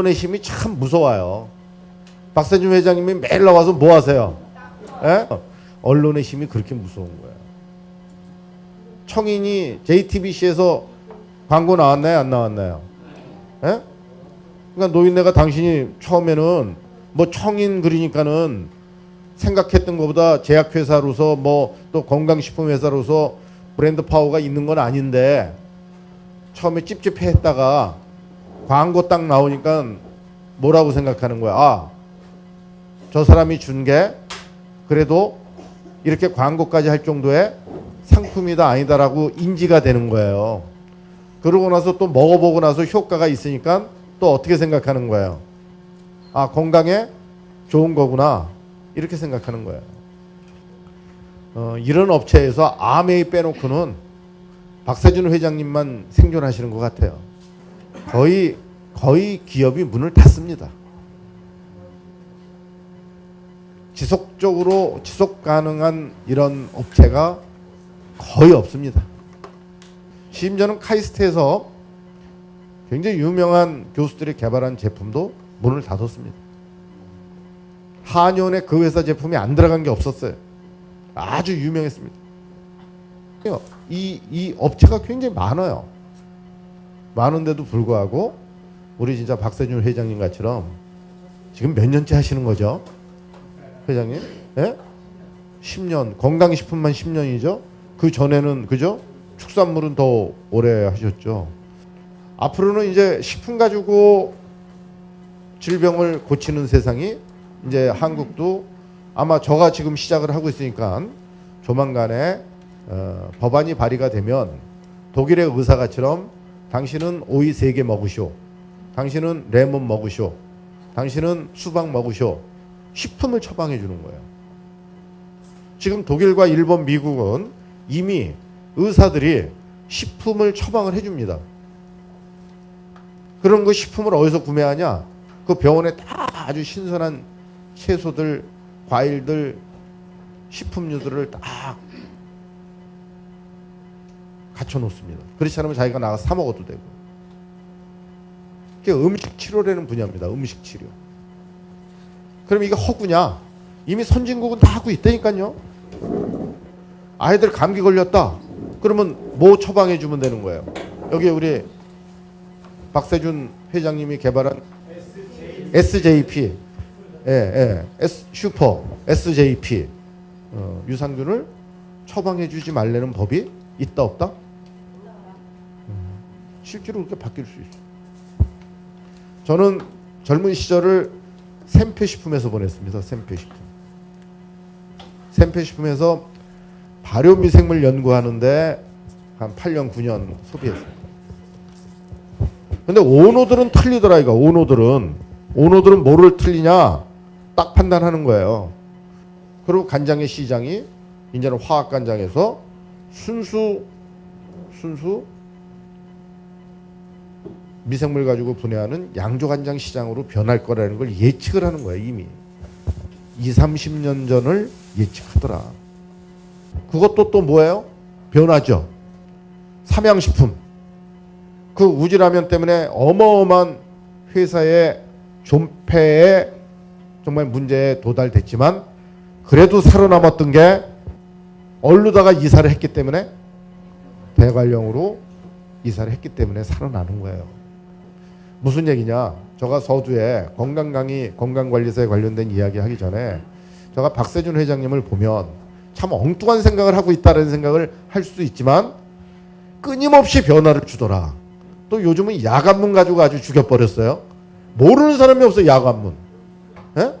언론의 힘이 참 무서워요. 박세준 회장님이 매일 나와서 뭐 하세요? 예? 언론의 힘이 그렇게 무서운 거예요. 청인이 JTBC에서 광고 나왔나요? 안 나왔나요? 예? 그러니까 노인네가 당신이 처음에는 뭐 청인 그러니까는 생각했던 것보다 제약회사로서 뭐 또 건강식품 회사로서 브랜드 파워가 있는 건 아닌데 처음에 찝찝해 했다가 광고 딱 나오니까 뭐라고 생각하는 거야? 아, 저 사람이 준 게 그래도 이렇게 광고까지 할 정도의 상품이다 아니다라고 인지가 되는 거예요. 그러고 나서 또 먹어보고 나서 효과가 있으니까 또 어떻게 생각하는 거예요? 아, 건강에 좋은 거구나. 이렇게 생각하는 거예요. 어, 이런 업체에서 아메이 빼놓고는 박세준 회장님만 생존하시는 것 같아요. 거의 거의 기업이 문을 닫습니다. 지속적으로 지속 가능한 이런 업체가 거의 없습니다. 심지어는 카이스트에서 굉장히 유명한 교수들이 개발한 제품도 문을 닫았습니다. 한의원에 그 회사 제품이 안 들어간 게 없었어요. 아주 유명했습니다. 이, 이 업체가 굉장히 많아요. 많은데도 불구하고 우리 진짜 박세준 회장님 같처럼 지금 몇 년째 하시는 거죠? 회장님? 예? 10년. 건강식품만 10년이죠? 그 전에는 그죠? 축산물은 더 오래 하셨죠. 앞으로는 이제 식품 가지고 질병을 고치는 세상이 이제 한국도 아마 저가 지금 시작을 하고 있으니까 조만간에 어, 법안이 발의가 되면 독일의 의사가처럼 당신은 오이 세 개 먹으쇼. 당신은 레몬 먹으쇼. 당신은 수박 먹으쇼. 식품을 처방해 주는 거예요. 지금 독일과 일본, 미국은 이미 의사들이 식품을 처방을 해 줍니다. 그런 그 식품을 어디서 구매하냐? 그 병원에 다 아주 신선한 채소들, 과일들, 식품류들을 딱 갖춰 놓습니다. 그렇지 않으면 자기가 나가서 사 먹어도 되고. 그게 음식 치료라는 분야입니다. 음식 치료. 그럼 이게 허구냐? 이미 선진국은 다 하고 있다니까요. 아이들 감기 걸렸다. 그러면 뭐 처방해 주면 되는 거예요. 여기 우리 박세준 회장님이 개발한 SJP, 예, 예, S, 슈퍼 SJP 어, 유산균을 처방해 주지 말라는 법이 있다 없다? 음, 실제로 그렇게 바뀔 수 있어. 저는 젊은 시절을 샘표식품에서 보냈습니다. 샘표식품. 샘표식품에서 발효미생물 연구하는데 한 8년 9년 소비했어요. 근데 오너들은 틀리더라 이거. 오너들은 오너들은 뭐를 틀리냐 딱 판단하는 거예요. 그리고 간장의 시장이 이제는 화학 간장에서 순수 순수 미생물 가지고 분해하는 양조 간장 시장으로 변할 거라는 걸 예측을 하는 거예요 이미 2, 30년 전을 예측하더라. 그것도 또 뭐예요? 변화죠. 삼양식품. 그 우지라면 때문에 어마어마한 회사의 존폐에 정말 문제에 도달됐지만 그래도 살아남았던 게 얼르다가 이사를 했기 때문에 대관령으로 이사를 했기 때문에 살아나는 거예요. 무슨 얘기냐? 제가 서두에 건강 강의, 건강 관리사에 관련된 이야기 하기 전에 제가 박세준 회장님을 보면 참 엉뚱한 생각을 하고 있다는 생각을 할 수 있지만 끊임없이 변화를 주더라. 또 요즘은 야간문 가지고 아주 죽여버렸어요. 모르는 사람이 없어요, 야간문. 예?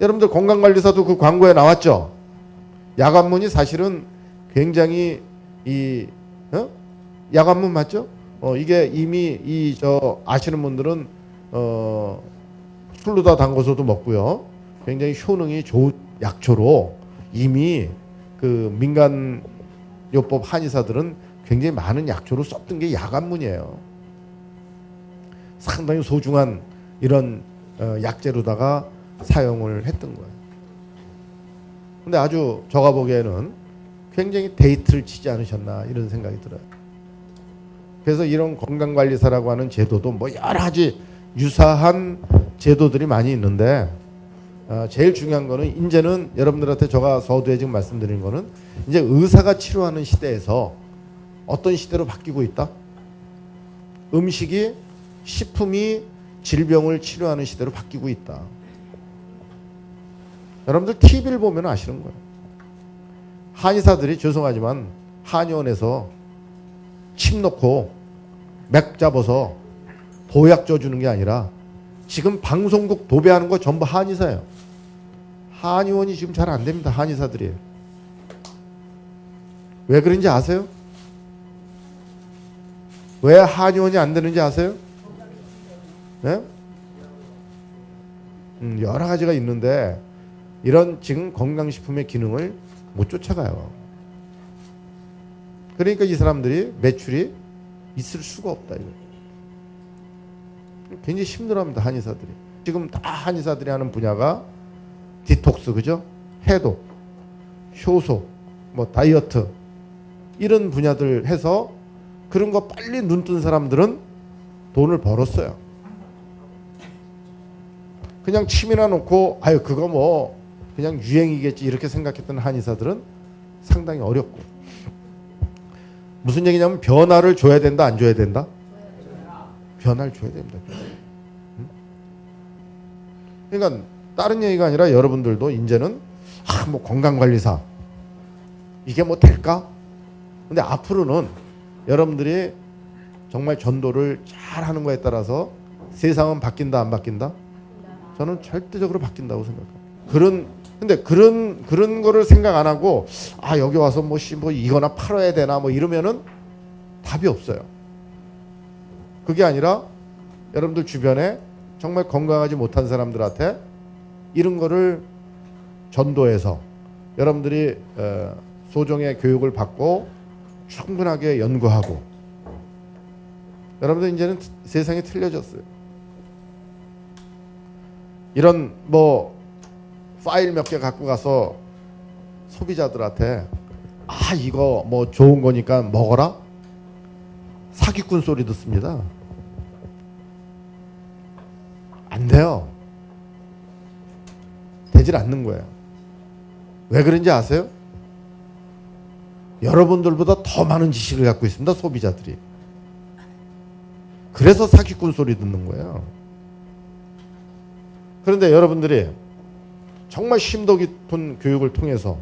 여러분들 건강관리사도 그 광고에 나왔죠? 야간문이 사실은 굉장히 이, 어? 야간문 맞죠? 어, 이게 이미 이 저 아시는 분들은 어, 술로다 담궈서도 먹고요. 굉장히 효능이 좋은 약초로 이미 그 민간 요법 한의사들은 굉장히 많은 약초로 썼던 게 야간문이에요. 상당히 소중한 이런 어, 약재로다가 사용을 했던 거예요. 근데 아주 저가 보기에는 굉장히 데이트를 치지 않으셨나 이런 생각이 들어요. 그래서 이런 건강관리사라고 하는 제도도 뭐 여러 가지 유사한 제도들이 많이 있는데 어, 제일 중요한 거는 이제는 여러분들한테 제가 서두에 지금 말씀드린 거는 이제 의사가 치료하는 시대에서 어떤 시대로 바뀌고 있다? 음식이 식품이 질병을 치료하는 시대로 바뀌고 있다. 여러분들 TV를 보면 아시는 거예요. 한의사들이 죄송하지만 한의원에서 침 넣고 맥 잡아서 보약 줘주는 게 아니라 지금 방송국 도배하는 거 전부 한의사예요. 한의원이 지금 잘 안 됩니다. 한의사들이. 왜 그런지 아세요? 왜 한의원이 안 되는지 아세요? 네? 음, 여러 가지가 있는데 이런 지금 건강식품의 기능을 못 쫓아가요. 그러니까 이 사람들이 매출이 있을 수가 없다 이거. 굉장히 힘들어합니다 한의사들이. 지금 다 한의사들이 하는 분야가 디톡스 그죠? 해독, 효소, 뭐 다이어트 이런 분야들 해서 그런 거 빨리 눈 뜬 사람들은 돈을 벌었어요. 그냥 침이나 놓고 아유 그거 뭐 그냥 유행이겠지 이렇게 생각했던 한의사들은 상당히 어렵고 무슨 얘기냐면 변화를 줘야 된다 안 줘야 된다 변화를 줘야 됩니다. 응? 그러니까 다른 얘기가 아니라 여러분들도 이제는 아, 뭐 건강관리사 이게 뭐 될까? 근데 앞으로는 여러분들이 정말 전도를 잘 하는 거에 따라서 세상은 바뀐다 안 바뀐다? 저는 절대적으로 바뀐다고 생각합니다. 그런 근데 그런 그런 거를 생각 안 하고 아 여기 와서 뭐씨 뭐 이거나 팔아야 되나 뭐 이러면은 답이 없어요. 그게 아니라 여러분들 주변에 정말 건강하지 못한 사람들한테 이런 거를 전도해서 여러분들이 어, 소정의 교육을 받고 충분하게 연구하고 여러분들 이제는 세상이 틀려졌어요. 이런 뭐 파일 몇 개 갖고 가서 소비자들한테 아 이거 뭐 좋은 거니까 먹어라 사기꾼 소리 듣습니다. 안 돼요. 되질 않는 거예요. 왜 그런지 아세요? 여러분들보다 더 많은 지식을 갖고 있습니다. 소비자들이. 그래서 사기꾼 소리 듣는 거예요. 그런데 여러분들이 정말 심도 깊은 교육을 통해서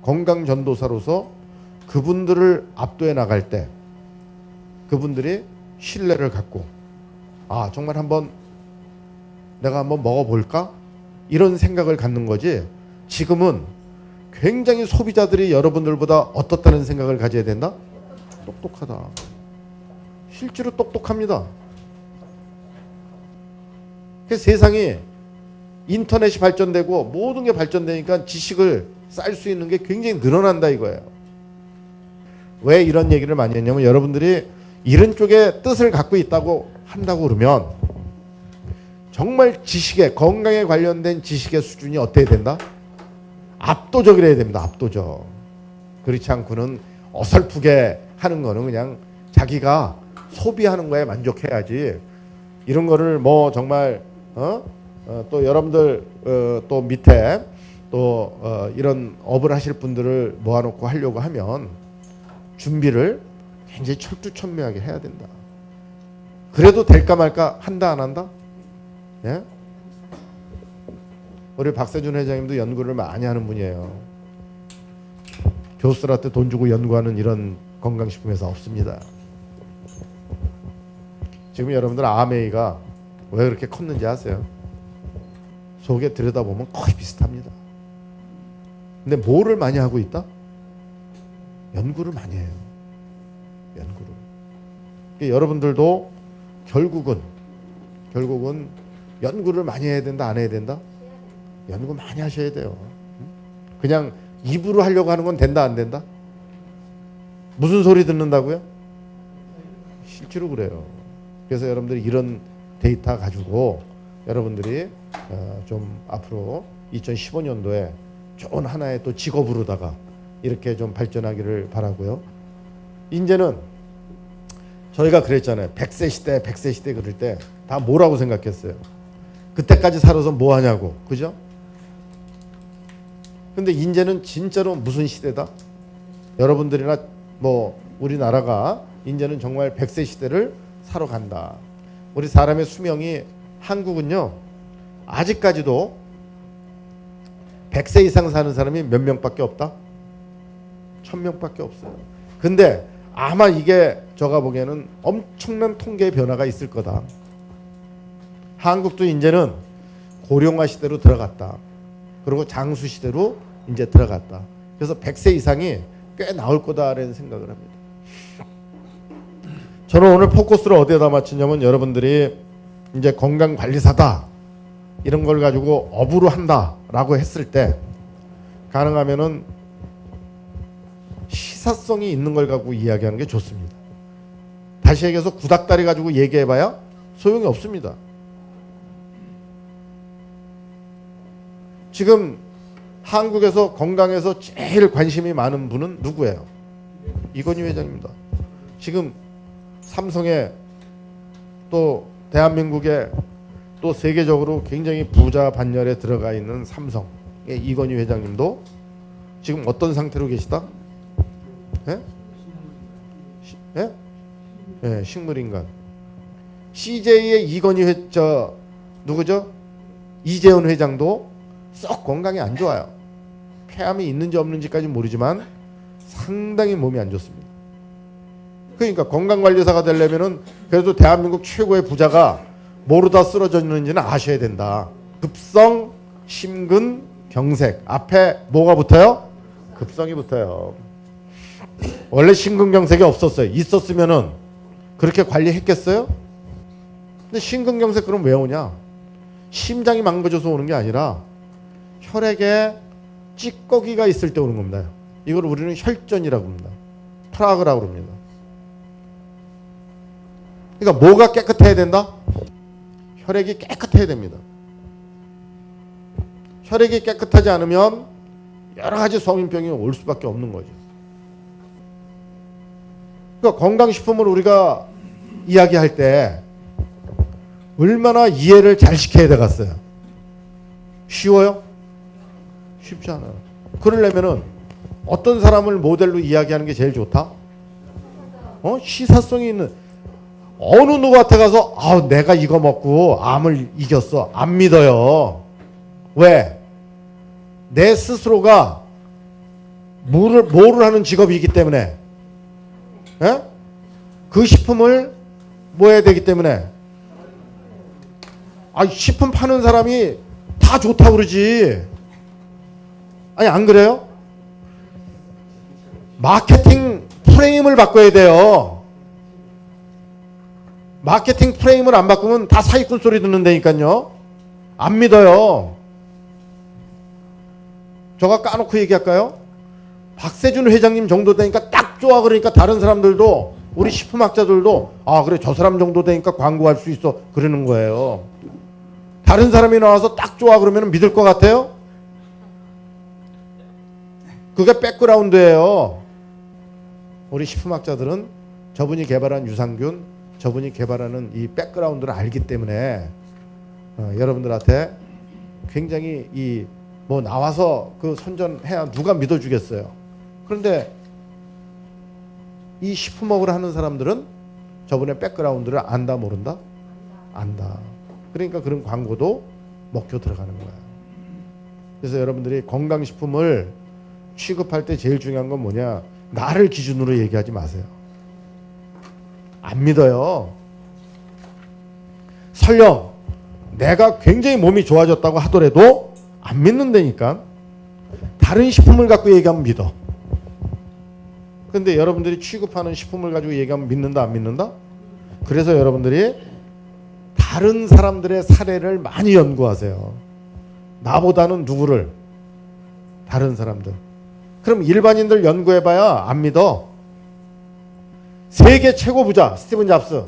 건강 전도사로서 그분들을 압도해 나갈 때 그분들이 신뢰를 갖고 아 정말 한번 내가 한번 먹어볼까? 이런 생각을 갖는 거지 지금은 굉장히 소비자들이 여러분들보다 어떻다는 생각을 가져야 된다 똑똑하다. 실제로 똑똑합니다. 그 세상이 인터넷이 발전되고 모든 게 발전되니까 지식을 쌓을 수 있는 게 굉장히 늘어난다 이거예요. 왜 이런 얘기를 많이 했냐면 여러분들이 이런 쪽에 뜻을 갖고 있다고 한다고 그러면 정말 지식에 건강에 관련된 지식의 수준이 어때야 된다? 압도적이어야 됩니다. 압도적. 그렇지 않고는 어설프게 하는 거는 그냥 자기가 소비하는 거에 만족해야지 이런 거를 뭐 정말 어? 어, 또 여러분들 어, 또 밑에 또 어, 이런 업을 하실 분들을 모아놓고 하려고 하면 준비를 굉장히 철두철미하게 해야 된다. 그래도 될까 말까 한다 안 한다? 예? 우리 박세준 회장님도 연구를 많이 하는 분이에요. 교수들한테 돈 주고 연구하는 이런 건강식품 회사 없습니다. 지금 여러분들 아메이가 왜 그렇게 컸는지 아세요? 속에 들여다보면 거의 비슷합니다. 근데 뭐를 많이 하고 있다? 연구를 많이 해요. 연구를. 그러니까 여러분들도 결국은 결국은 연구를 많이 해야 된다 안 해야 된다? 연구 많이 하셔야 돼요. 그냥 입으로 하려고 하는 건 된다 안 된다? 무슨 소리 듣는다고요? 실제로 그래요. 그래서 여러분들이 이런 데이터 가지고 여러분들이 어, 좀 앞으로 2015년도에 좋은 하나의 또 직업으로다가 이렇게 좀 발전하기를 바라고요. 이제는 저희가 그랬잖아요. 100세 시대, 100세 시대 그럴 때 다 뭐라고 생각했어요? 그때까지 살아서 뭐 하냐고. 그죠? 근데 이제는 진짜로 무슨 시대다? 여러분들이나 뭐 우리나라가 이제는 정말 100세 시대를 살아 간다. 우리 사람의 수명이 한국은요. 아직까지도 100세 이상 사는 사람이 몇 명밖에 없다? 1000명밖에 없어요. 근데 아마 이게 제가 보기에는 엄청난 통계 변화가 있을 거다. 한국도 이제는 고령화 시대로 들어갔다. 그리고 장수 시대로 이제 들어갔다. 그래서 100세 이상이 꽤 나올 거다라는 생각을 합니다. 저는 오늘 포커스를 어디에다 맞추냐면 여러분들이 이제 건강 관리사다 이런 걸 가지고 업으로 한다라고 했을 때 가능하면은 시사성이 있는 걸 갖고 이야기하는 게 좋습니다. 다시 얘기해서 구닥다리 가지고 얘기해봐야 소용이 없습니다. 지금 한국에서 건강에서 제일 관심이 많은 분은 누구예요? 이건희 회장입니다. 지금 삼성에 또 대한민국에 또 세계적으로 굉장히 부자 반열에 들어가 있는 삼성의 이건희 회장님도 지금 어떤 상태로 계시다? 예? 시- 예? 예, 식물인간. CJ의 이건희 회, 저 누구죠? 이재훈 회장도 썩 건강이 안 좋아요. 폐암이 있는지 없는지까지 모르지만 상당히 몸이 안 좋습니다. 그러니까 건강관리사가 되려면은 그래도 대한민국 최고의 부자가 모르다 쓰러져 있는지는 아셔야 된다. 급성 심근 경색 앞에 뭐가 붙어요? 급성이 붙어요. 원래 심근경색이 없었어요. 있었으면은 그렇게 관리했겠어요? 근데 심근경색 그럼 왜 오냐? 심장이 망가져서 오는 게 아니라 혈액에 찌꺼기가 있을 때 오는 겁니다. 이걸 우리는 혈전이라고 합니다. 프라그라고 합니다. 그러니까 뭐가 깨끗해야 된다? 혈액이 깨끗해야 됩니다. 혈액이 깨끗하지 않으면 여러 가지 성인병이 올 수밖에 없는 거죠. 그러니까 건강식품을 우리가 이야기할 때 얼마나 이해를 잘 시켜야 되겠어요. 쉬워요? 쉽지 않아요. 그러려면은 어떤 사람을 모델로 이야기하는 게 제일 좋다? 어? 시사성이 있는 어느 누구한테 가서 아 내가 이거 먹고 암을 이겼어 안 믿어요. 왜? 내 스스로가 뭐를 뭐를 하는 직업이기 때문에 예? 그 식품을 뭐 해야 되기 때문에 아 식품 파는 사람이 다 좋다고 그러지 아니 안 그래요? 마케팅 프레임을 바꿔야 돼요 마케팅 프레임을 안 바꾸면 다 사기꾼 소리 듣는다니까요 안 믿어요 저가 까놓고 얘기할까요? 박세준 회장님 정도 되니까 딱 좋아 그러니까 다른 사람들도 우리 식품학자들도 아 그래 저 사람 정도 되니까 광고할 수 있어 그러는 거예요. 다른 사람이 나와서 딱 좋아 그러면 믿을 것 같아요? 그게 백그라운드예요. 우리 식품학자들은 저분이 개발한 유산균, 저분이 개발하는 이 백그라운드를 알기 때문에 어, 여러분들한테 굉장히 이 뭐 나와서 그 선전해야 누가 믿어주겠어요. 그런데 이 식품업을 하는 사람들은 저분의 백그라운드를 안다 모른다? 안다. 그러니까 그런 광고도 먹혀 들어가는 거야. 그래서 여러분들이 건강식품을 취급할 때 제일 중요한 건 뭐냐? 나를 기준으로 얘기하지 마세요. 안 믿어요. 설령 내가 굉장히 몸이 좋아졌다고 하더라도 안 믿는다니까. 다른 식품을 갖고 얘기하면 믿어. 근데 여러분들이 취급하는 식품을 가지고 얘기하면 믿는다 안 믿는다? 그래서 여러분들이 다른 사람들의 사례를 많이 연구하세요. 나보다는 누구를? 다른 사람들. 그럼 일반인들 연구해봐야 안 믿어. 세계 최고 부자 스티븐 잡스,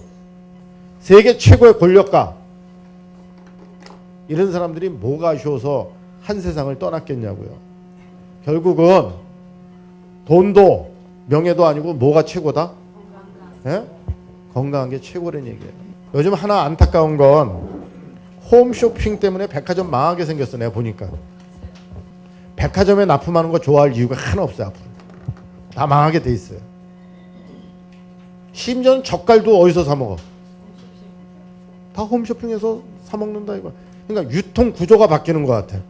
세계 최고의 권력가 이런 사람들이 뭐가 아쉬워서 한 세상을 떠났겠냐고요. 결국은 돈도 명예도 아니고 뭐가 최고다? 예? 건강한 게 최고라는 얘기예요. 요즘 하나 안타까운 건 홈쇼핑 때문에 백화점 망하게 생겼어 내가 보니까. 백화점에 납품하는 거 좋아할 이유가 하나 없어요 앞으로. 다 망하게 돼 있어요. 심지어는 젓갈도 어디서 사 먹어? 다 홈쇼핑에서 사 먹는다 이거. 그러니까 유통 구조가 바뀌는 것 같아.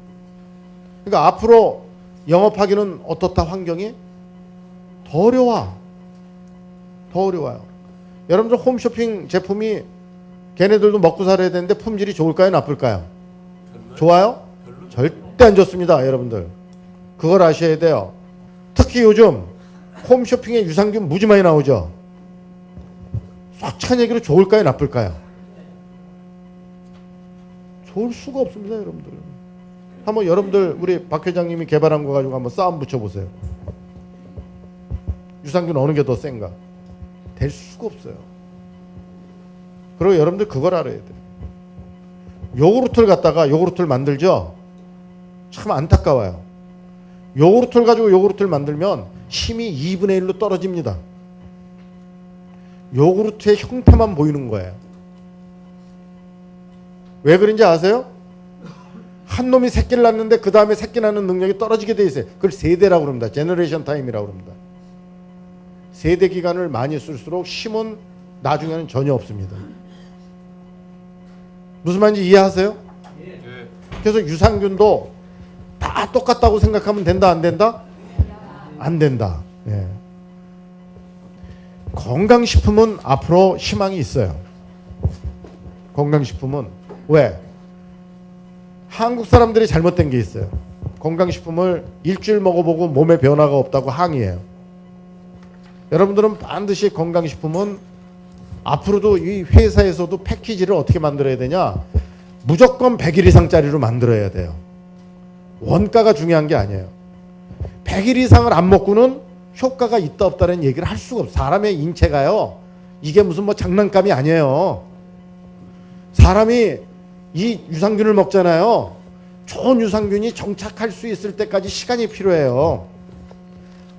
그러니까 앞으로 영업하기는 어떻다 환경이 더 어려워. 더 어려워요. 여러분들 홈쇼핑 제품이 걔네들도 먹고 살아야 되는데 품질이 좋을까요, 나쁠까요? 좋아요? 절대 안 좋습니다, 여러분들. 그걸 아셔야 돼요. 특히 요즘 홈쇼핑에 유산균 무지 많이 나오죠. 솔직한 얘기로 좋을까요, 나쁠까요? 좋을 수가 없습니다, 여러분들. 한번 여러분들 우리 박 회장님이 개발한 거 가지고 한번 싸움 붙여보세요. 유산균 어느 게 더 센가? 될 수가 없어요. 그리고 여러분들 그걸 알아야 돼요. 요구르트를 갖다가 요구르트를 만들죠. 참 안타까워요. 요구르트를 가지고 요구르트를 만들면 힘이 2분의 1로 떨어집니다. 요구르트의 형태만 보이는 거예요. 왜 그런지 아세요? 한 놈이 새끼를 낳는데 그 다음에 새끼 낳는 능력이 떨어지게 돼 있어요. 그걸 세대라고 그럽니다. 제너레이션 타임이라고 그럽니다. 세대 기간을 많이 쓸수록 힘은 나중에는 전혀 없습니다. 무슨 말인지 이해하세요? 그래서 유산균도 다 똑같다고 생각하면 된다 안 된다? 안 된다. 예. 건강식품은 앞으로 희망이 있어요. 건강식품은 왜? 한국 사람들이 잘못된 게 있어요. 건강식품을 일주일 먹어보고 몸에 변화가 없다고 항의해요. 여러분들은 반드시 건강식품은 앞으로도 이 회사에서도 패키지를 어떻게 만들어야 되냐? 무조건 100일 이상짜리로 만들어야 돼요. 원가가 중요한 게 아니에요. 100일 이상을 안 먹고는 효과가 있다 없다는 얘기를 할 수가 없어요. 사람의 인체가요. 이게 무슨 뭐 장난감이 아니에요. 사람이 이 유산균을 먹잖아요. 좋은 유산균이 정착할 수 있을 때까지 시간이 필요해요.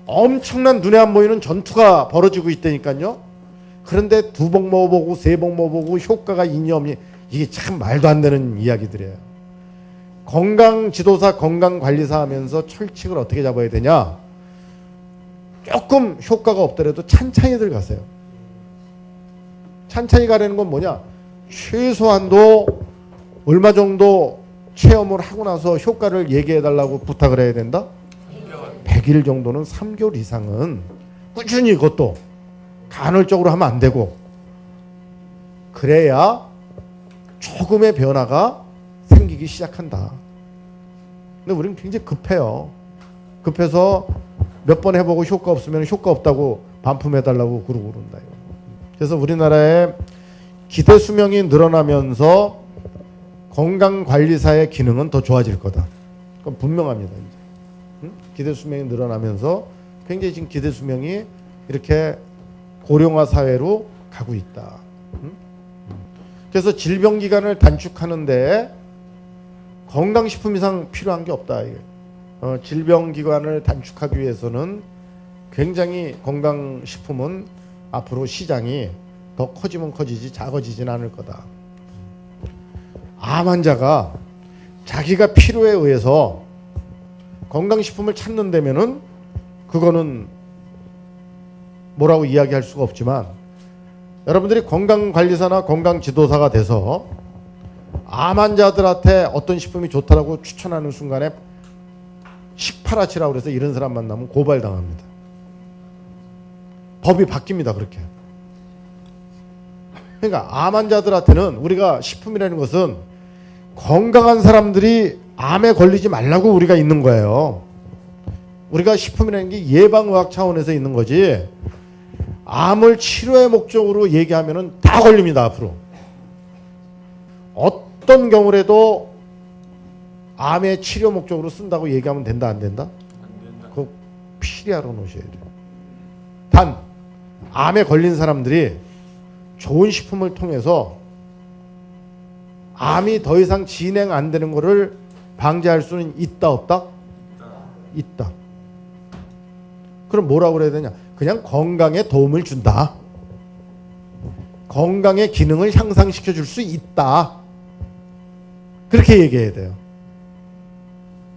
엄청난 눈에 안 보이는 전투가 벌어지고 있다니까요. 그런데 두 번 먹어보고 세 번 먹어보고 효과가 있니 없니 이게 참 말도 안 되는 이야기들이에요. 건강 지도사, 건강 관리사 하면서 철칙을 어떻게 잡아야 되냐? 조금 효과가 없더라도 찬찬히들 가세요. 찬찬히 가려는 건 뭐냐? 최소한도 얼마 정도 체험을 하고 나서 효과를 얘기해 달라고 부탁을 해야 된다? 100일 정도는 3개월 이상은 꾸준히 그것도 간헐적으로 하면 안 되고 그래야 조금의 변화가 생기기 시작한다. 근데 우리는 굉장히 급해요. 급해서 몇 번 해보고 효과 없으면 효과 없다고 반품해달라고 그러고 그런다. 그래서 우리나라의 기대 수명이 늘어나면서 건강관리사의 기능은 더 좋아질 거다. 그건 분명합니다. 이제. 응? 기대 수명이 늘어나면서 굉장히 지금 기대 수명이 이렇게 고령화 사회로 가고 있다. 응? 그래서 질병 기간을 단축하는데 건강식품 이상 필요한 게 없다. 이게. 어, 질병 기간을 단축하기 위해서는 굉장히 건강식품은 앞으로 시장이 더 커지면 커지지 작아지진 않을 거다. 암 환자가 자기가 필요에 의해서 건강식품을 찾는다면은 그거는 뭐라고 이야기할 수가 없지만 여러분들이 건강관리사나 건강지도사가 돼서 암 환자들한테 어떤 식품이 좋다라고 추천하는 순간에 식파라치라고 그래서 이런 사람 만나면 고발당합니다. 법이 바뀝니다. 그렇게. 그러니까 암 환자들한테는 우리가 식품이라는 것은 건강한 사람들이 암에 걸리지 말라고 우리가 있는 거예요. 우리가 식품이라는 게 예방의학 차원에서 있는 거지. 암을 치료의 목적으로 얘기하면은 다 걸립니다 앞으로. 어떤 경우라도 암의 치료 목적으로 쓴다고 얘기하면 된다 안 된다? 그거 필요하러 놓으셔야 돼요. 단 암에 걸린 사람들이 좋은 식품을 통해서 암이 더 이상 진행 안 되는 것을 방지할 수는 있다 없다? 있다. 그럼 뭐라고 그래야 되냐? 그냥 건강에 도움을 준다. 건강의 기능을 향상시켜 줄 수 있다. 그렇게 얘기해야 돼요.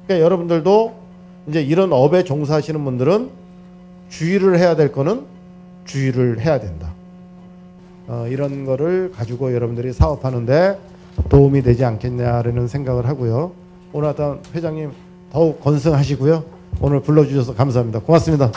그러니까 여러분들도 이제 이런 업에 종사하시는 분들은 주의를 해야 될 거는 주의를 해야 된다. 어, 이런 거를 가지고 여러분들이 사업하는데 도움이 되지 않겠냐라는 생각을 하고요. 오늘 하여튼 회장님 더욱 건승하시고요. 오늘 불러주셔서 감사합니다. 고맙습니다.